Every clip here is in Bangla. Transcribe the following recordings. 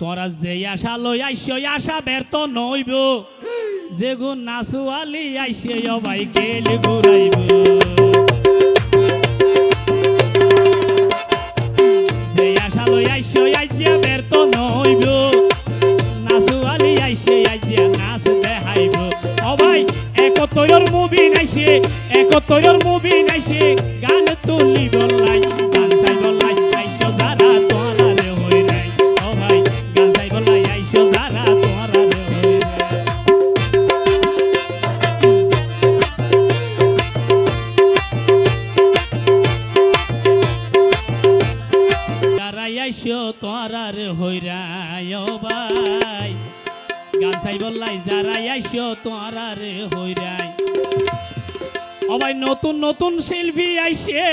তোরা যে আশা লই আইস আশা ব্যর্থ নইব। যে গুণ নাচুয়ালি আইসে অবাই গেল ঘুরাইব। চাই বললাই, যারাই আইসো তোরা রে হই নাই অবাই নতুন নতুন শিল্পী আইসে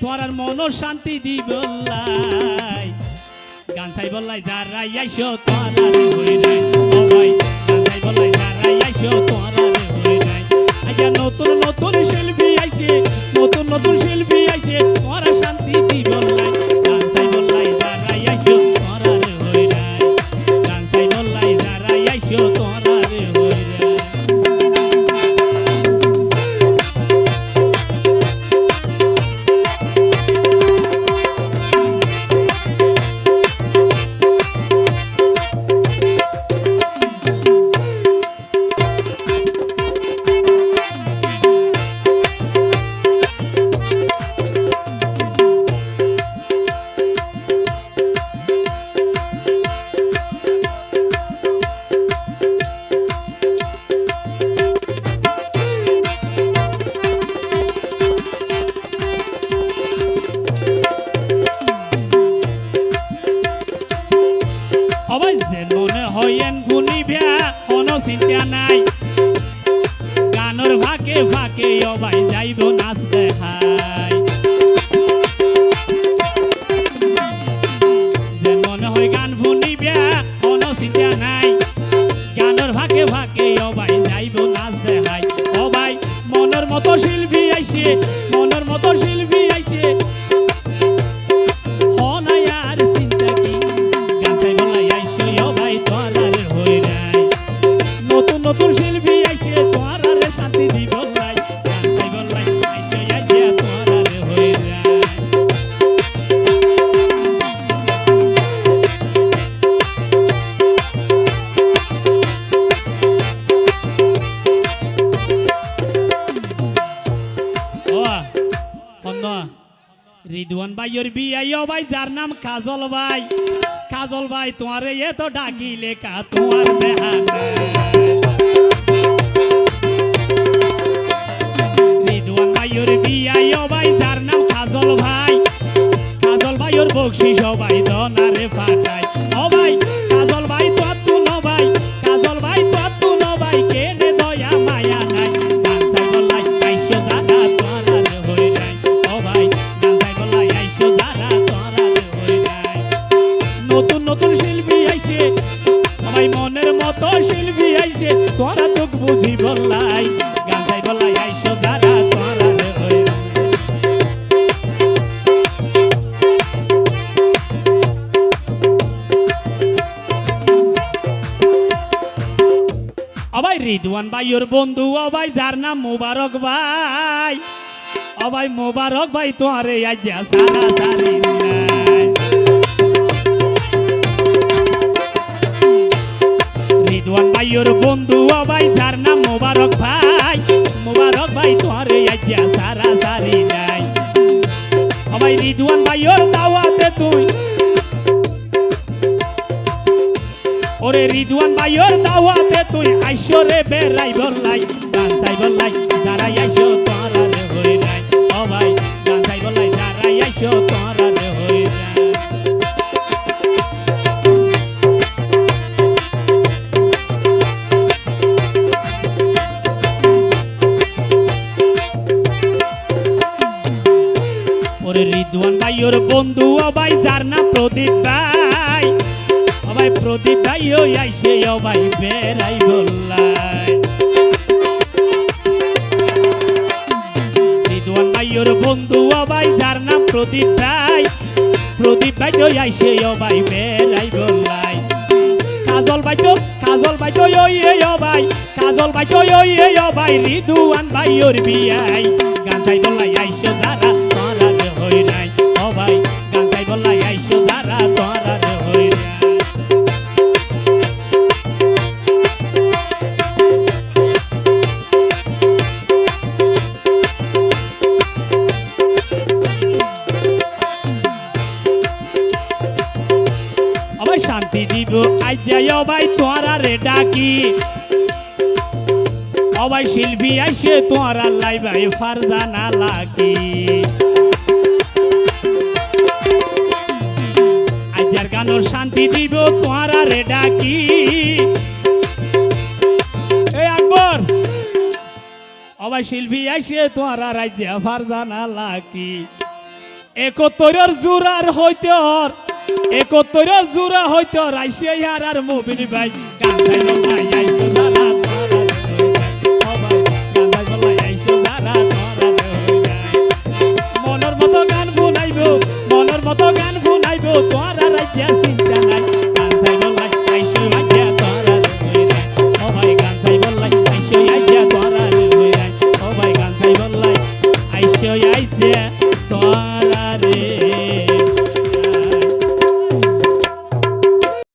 তোরার মন শান্তি দি বললাই। গান চাই বললাই, যারাই আইসো তোরা রে হই নাই অবাই গান চাই বললাই, যারাই আইসো তোরা রে হই নাই আইয়া নতুন নতুন শিল্পী আইসে, নতুন নতুন শিল্পী আইসে তোরা শান্তি দি যে মনে কোনো চিন্তা নাই। গানের ফাঁকে ফাঁকে অবাই যাইব নাচ দেখাই। যে মনে হয় গান শুনিবা কোনো চিন্তা নাই। গানের ফাঁকে ফাঁকে অবাই যাইব নাচ দেখাই। অবাই মনের মতো শিল্পী আইছে রিদওয়ান ভাইয়ের বিয়াইও ভাই, যার নাম কাজল ভাই। কাজল ভাই, তোমার এ তো ডাকি লেখা তোমার দেহা রিদওয়ান ভাইয়ের বিয়াইও ভাই, যার নাম কাজল ভাই। কাজল ভাইয়ের বকশি সবাই রিদওয়ান ভাইয়ের বন্ধু অবাই, যার নাম মোবারক ভাই। অবাই, মোবারক ভাই তোরে। রিদওয়ান ভাইয়ের বন্ধু অবাই, যার নাম মোবারক ভাই। মোবারক ভাই তোরে আজ্ঞা সারা সারি নাই অবাই, রিদওয়ান ভাইয়ের দাওয়াতে তুই ওরে রিদওয়ান ভাইয়ের দাওয়াতে তুই আইসো রে বেড়াই বললাই গান চাই বললাই, যারাই আইসো তোরা রে হই নাই ও ভাই গান চাই বললাই, যারাই আইসো তোরা রে হই নাই ওরে রিদওয়ান ভাইয়ের বন্ধু ও ভাই, যার নাম প্রদীপ ভাই। সবাই প্রদীপ আইও আইসে অবাই বেড়াই বললাই রিদওয়ান ভাইয়ের বন্ধু অবাই, যার নাম প্রদীপ ভাই প্রদীপ ভাই তো আইসে অবাই বেড়াই বললাই কাজল ভাই তো কাজল ভাই তো ওই অবাই। কাজল ভাই তো ওই অবাই, রিদওয়ান ভাইয়ের বিয়াই। গান চাই বললাই আইসো দাদা তারা হই নাই। আমায় শান্তি দিব আইজাই অবাই তোহারা রে ডাকি। অবাই শিল্পী আইসে তোহারা লাইবাই ফারজানা লাগি। আইজার গানোর শান্তি দিব তোহারা রে ডাকি। এ আকবর! অবাই শিল্পী আইসে তোহারা রাজ্যে ফারজানা লাগি। একতরের জোরার হইতে হর। একত্তর জোড়া হয়তো রাশিয়া আর আর মোবিন ভাই।